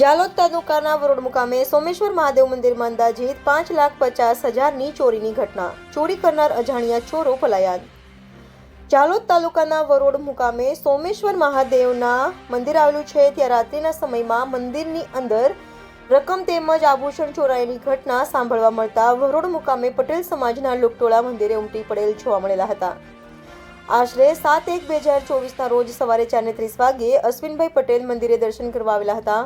જાલોદ તાલુકાના વરોડ મુકામે સોમેશ્વર મહાદેવ મંદિરમાં અંદાજિત પાંચ લાખ પચાસ હજારની ચોરીની ઘટના. ચોરી કરનાર અજાણ્યા ચોરો પલાયા જાલોદ તાલુકાના વરોડ મુકામે સોમેશ્વર મહાદેવના મંદિર આવેલું છે. ત્યાં રાત્રિના સમયમાં મંદિરની અંદર રકમ તેમજ આભૂષણ ચોરાયાની ઘટના સાંભળવા મળતા વરોડ મુકામે પટેલ સમાજના લોકટોળા મંદિરે ઉમટી પડેલ જોવા મળેલા હતા. આશરે સાત એક બે હજાર ચોવીસના રોજ સવારે ચારને ત્રીસ વાગ્યે અશ્વિનભાઈ પટેલ મંદિરે દર્શન કરવા આવેલા હતા.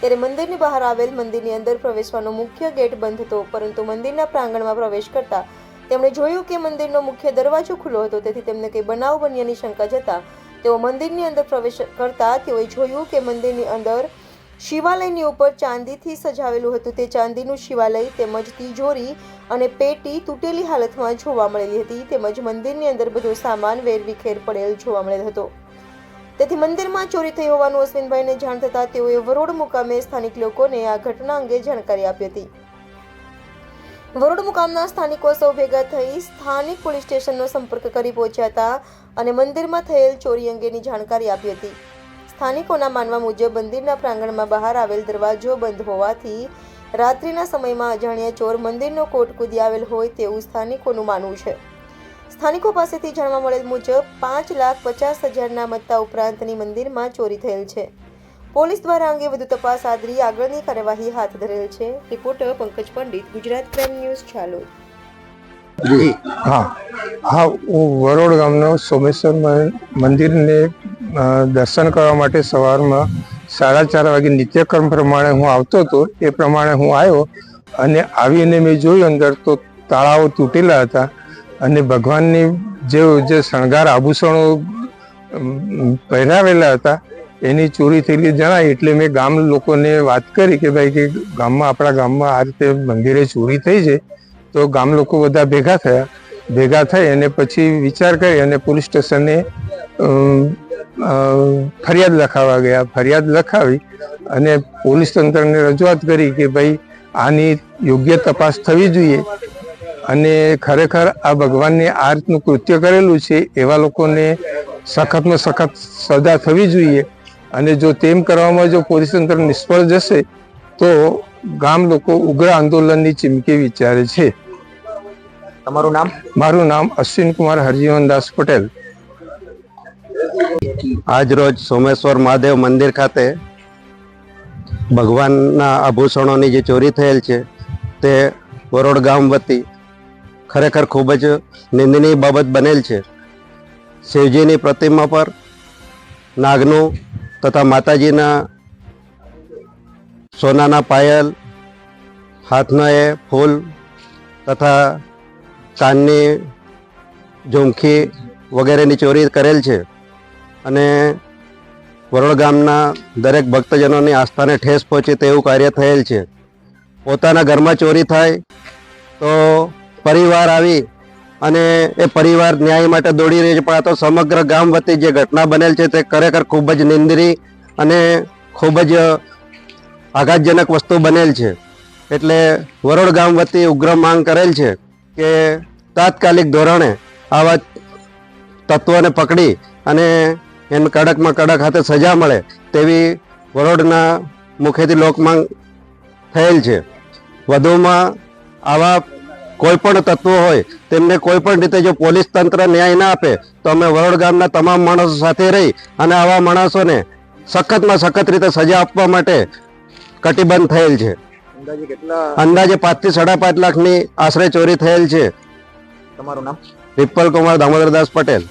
ત્યારે મંદિરની બહાર આવેલ મંદિરની અંદર પ્રવેશવાનો મુખ્ય ગેટ બંધ હતો, પરંતુ મંદિરના પ્રાંગણમાં પ્રવેશ કરતા તેમણે જોયું કે મંદિરનો મુખ્ય દરવાજો ખુલ્લો હતો, તેથી તેમને કંઈ બનાવ બન્યાની શંકા જતા તેઓ મંદિરની અંદર પ્રવેશ કરતા તેઓએ જોયું કે મંદિરની અંદર શિવાલયની ઉપર ચાંદીથી સજાવેલું હતું. તે ચાંદીનું શિવાલય તેમજ તિજોરી અને પેટી તૂટેલી હાલતમાં જોવા મળેલી હતી. તેમજ મંદિરની અંદર બધો સામાન વેરવિખેર પડેલ જોવા મળેલ હતો. તેથી મંદિરમાં ચોરી થઈ હોવાનું અશ્વિનભાઈને જાણ થતાં તેઓએ વરોડ મુકામે સ્થાનિક લોકોને આ ઘટના અંગે જાણકારી આપી હતી. વરોડ મુકામના સ્થાનિકો સૌ ભેગા થઈ સ્થાનિક પોલીસ સ્ટેશનનો સંપર્ક કરી પહોંચ્યા હતા અને મંદિરમાં થયેલ ચોરી અંગેની જાણકારી આપી હતી. સ્થાનિકોના માનવા મુજબ મંદિરના પ્રાંગણમાં બહાર આવેલ દરવાજો બંધ હોવાથી રાત્રિના સમયમાં અજાણ્યા ચોર મંદિરનો કોટ કૂદી આવેલ હોય તેવું સ્થાનિકોનું માનવું છે. સ્થાનિકો પાસેથી જાણવા મળેલ મુજબ પાંચ લાખ પચાસ હજારના મત્તા ઉપરાંતની મંદિરમાં ચોરી થયેલ છે. પોલીસ દ્વારા અંગે વધુ તપાસ આદરી આગળની કાર્યવાહી હાથ ધરેલ છે. Reporter Pankaj Pandit, Gujarat crime news Chalod હા. હા, હું વરોડ ગામનો સોમેશ્વર મંદિરને દર્શન કરવા માટે સવારમાં સાડા ચાર વાગે નિત્યક્રમ પ્રમાણે હું આવતો હતો, એ પ્રમાણે હું આવ્યો અને આવીને મેં જોયું અંદર તો તાળાઓ તૂટેલા હતા અને ભગવાનની જે જે શણગાર આભૂષણો પહેરાવેલા હતા, એની ચોરી થયેલી જણાય એટલે મેં ગામ લોકોને વાત કરી કે ભાઈ કે ગામમાં, આપણા ગામમાં આ રીતે મંદિરે ચોરી થઈ છે, તો ગામ લોકો બધા ભેગા થયા. ભેગા થઈ અને પછી વિચાર કરી અને પોલીસ સ્ટેશને ફરિયાદ લખાવવા ગયા. ફરિયાદ લખાવી અને પોલીસ તંત્રને રજૂઆત કરી કે ભાઈ આની યોગ્ય તપાસ થવી જોઈએ. અને ખરેખર આ ભગવાનને આ રીતનું કૃત્ય કરેલું છે એવા લોકોને સખતમાં સખત સજા થવી જોઈએ. અને જો તેમ કરવામાં જો પોલીસ તંત્ર નિષ્ફળ જશે તો ગામ લોકો ઉગ્ર આંદોલનની ચીમકી વિચારે છે. તમારું નામ? મારું નામ અશ્વિન કુમાર હરજીવનદાસ પટેલ. આજ રોજ સોમેશ્વર મહાદેવ મંદિર ખાતે ભગવાનના આભૂષણોની જે ચોરી થયેલ છે, તે વરોડ ગામ વતી ખરેખર ખૂબ જ નિંદનીય બાબત બનેલ છે. શિવજીની પ્રતિમા પર નાગનું તથા માતાજીના સોનાના પાયલ, હાથના એ ફૂલ તથા કાનની ઝુમખી વગેરેની ચોરી કરેલ છે. અને વરોડ ગામના દરેક ભક્તજનોની આસ્થાને ઠેસ પહોંચે તેવું કાર્ય થયેલ છે. પોતાના ઘરમાં ચોરી થાય તો પરિવાર આવી અને એ પરિવાર ન્યાય માટે દોડી રહી છે, પણ આ તો સમગ્ર ગામ વતી જે ઘટના બનેલ છે તે ખરેખર ખૂબ જ નિંદરી અને ખૂબ જ આઘાતજનક વસ્તુ બનેલ છે. એટલે વરોડ ગામ વતી ઉગ્ર માંગ કરેલ છે કે તાત્કાલિક ધોરણે આવા તત્વોને પકડી અને એને કડકમાં કડક હાથે સજા મળે તેવી વરોડના મુખેથી લોકમાંગ થયેલ છે. વધુમાં આવા કોઈ પણ તત્વો હોય તેમને કોઈ પણ રીતે જો પોલીસ તંત્ર ન્યાય ના આપે તો અમે વરોડ ગામના તમામ માણસો સાથે રહી અને આવા માણસોને સખતમાં સખત રીતે સજા આપવા માટે કટિબંધ થયેલ છે. અંદાજે અંદાજે પાંચથી સાડા પાંચ લાખની આશરે ચોરી થયેલ છે. તમારું નામ? વિપલ કુમાર દામોદરદાસ પટેલ.